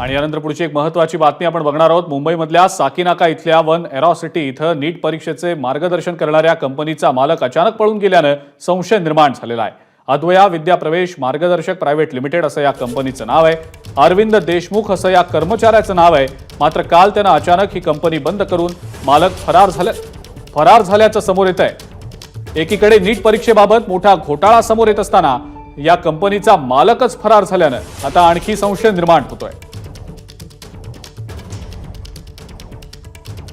आणि यानंतर पुढची एक महत्वाची बातमी आपण बघणार आहोत. मुंबईमधल्या साकीनाका इथल्या वन एरॉसिटी इथं नीट परीक्षेचे मार्गदर्शन करणाऱ्या कंपनीचा मालक अचानक पळून गेल्यानं संशय निर्माण झालेला आहे. अद्वया विद्या प्रवेश मार्गदर्शक प्रायव्हेट लिमिटेड असं या कंपनीचं नाव आहे. अरविंद देशमुख असं या कर्मचाऱ्याचं नाव आहे. मात्र काल त्यानं अचानक ही कंपनी बंद करून मालक फरार झाल्या फरार झाल्याचं समोर येत आहे एकीकडे नीट परीक्षेबाबत मोठा घोटाळा समोर येत असताना या कंपनीचा मालकच फरार झाल्यानं आता आणखी संशय निर्माण होतोय.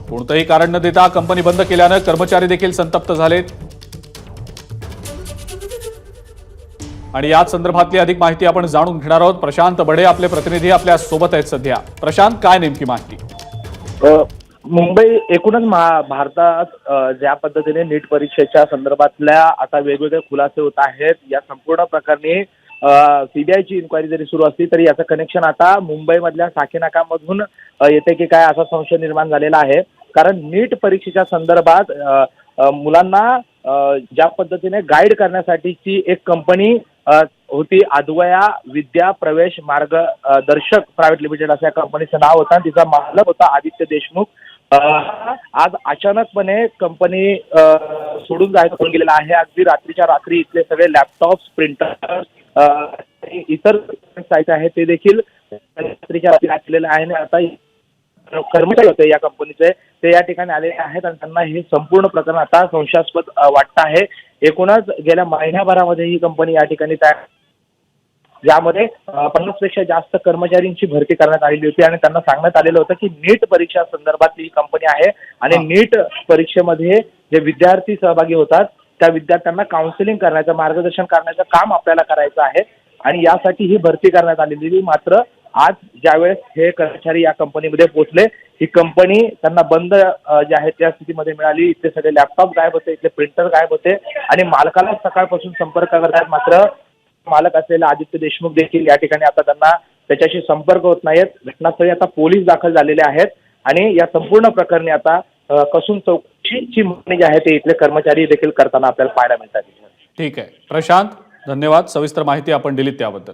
कोणतंही कारण न देता कंपनी बंद केल्यानं कर्मचारी देखील संतप्त झालेत. आणि याच संदर्भातली अधिक माहिती आपण जाणून घेणार आहोत. प्रशांत बडे आपले प्रतिनिधी आपल्यासोबत आहेत सध्या. प्रशांत काय नेमकी माहिती? मुंबई एकूणच भारतात ज्या पद्धतीने नीट परीक्षेच्या संदर्भातल्या आता वेगवेगळे खुलासे होत आहेत या संपूर्ण प्रकरणी सीबीआयची इन्क्वायरी जरी सुरू असली तरी याचं कनेक्शन आता मुंबईमधल्या साखेनाकामधून येते की काय असा संशय निर्माण झालेला आहे. कारण नीट परीक्षेच्या संदर्भात मुलांना ज्या पद्धतीने गाईड करण्यासाठीची एक कंपनी होती अद्वया विद्या प्रवेश मार्ग दर्शक प्रायव्हेट लिमिटेड असं या कंपनीचं नाव होतं. तिचा मालक होता आदित्य देशमुख. आज अचानकपणे कंपनी अ, सोडून जायचं होऊन गेलेला आहे. अगदी रात्रीच्या रात्री इथले सगळे लॅपटॉप्स प्रिंटर इतर साईट आहे ते देखील रात्रीच्या रात्री आलेले आहे. आणि आता कर्मचारी होते या कंपनीचे ते या ठिकाणी आलेले आहेत आणि त्यांना हे संपूर्ण प्रकरण आता संशयास्पद वाटतं आहे. एकूणच गेल्या महिन्याभरामध्ये ही कंपनी या ठिकाणी तयार ज्यामध्ये पन्नासपेक्षा जास्त कर्मचाऱ्यांची भरती करण्यात आलेली होती आणि त्यांना सांगण्यात आलेलं होतं की नीट परीक्षा संदर्भातली ही कंपनी आहे आणि. नीट परीक्षेमध्ये जे विद्यार्थी सहभागी होतात त्या विद्यार्थ्यांना काउन्सिलिंग करण्याचं मार्गदर्शन करण्याचं काम आपल्याला करायचं आहे. आणि यासाठी ही भरती करण्यात आलेली मात्र आज ज्यावेळेस हे कर्मचारी या कंपनीमध्ये पोहोचले ही कंपनी त्यांना बंद जे आहे त्या स्थितीमध्ये मिळाली. इथले सगळे लॅपटॉप गायब होते इथले प्रिंटर गायब होते आणि मालकाला सकाळपासून संपर्क करतात मात्र मालक असलेला आदित्य देशमुख देखील या ठिकाणी आता त्यांना त्याच्याशी संपर्क होत नाहीत. घटनास्थळी आता पोलीस दाखल झालेले आहेत आणि या संपूर्ण प्रकरणी आता कसून चौकशीची मागणी जी आहे ते इथले कर्मचारी देखील करताना आपल्याला पाहायला मिळतात ठीक आहे. प्रशांत धन्यवाद. सविस्तर माहिती आपण दिलीत त्याबद्दल.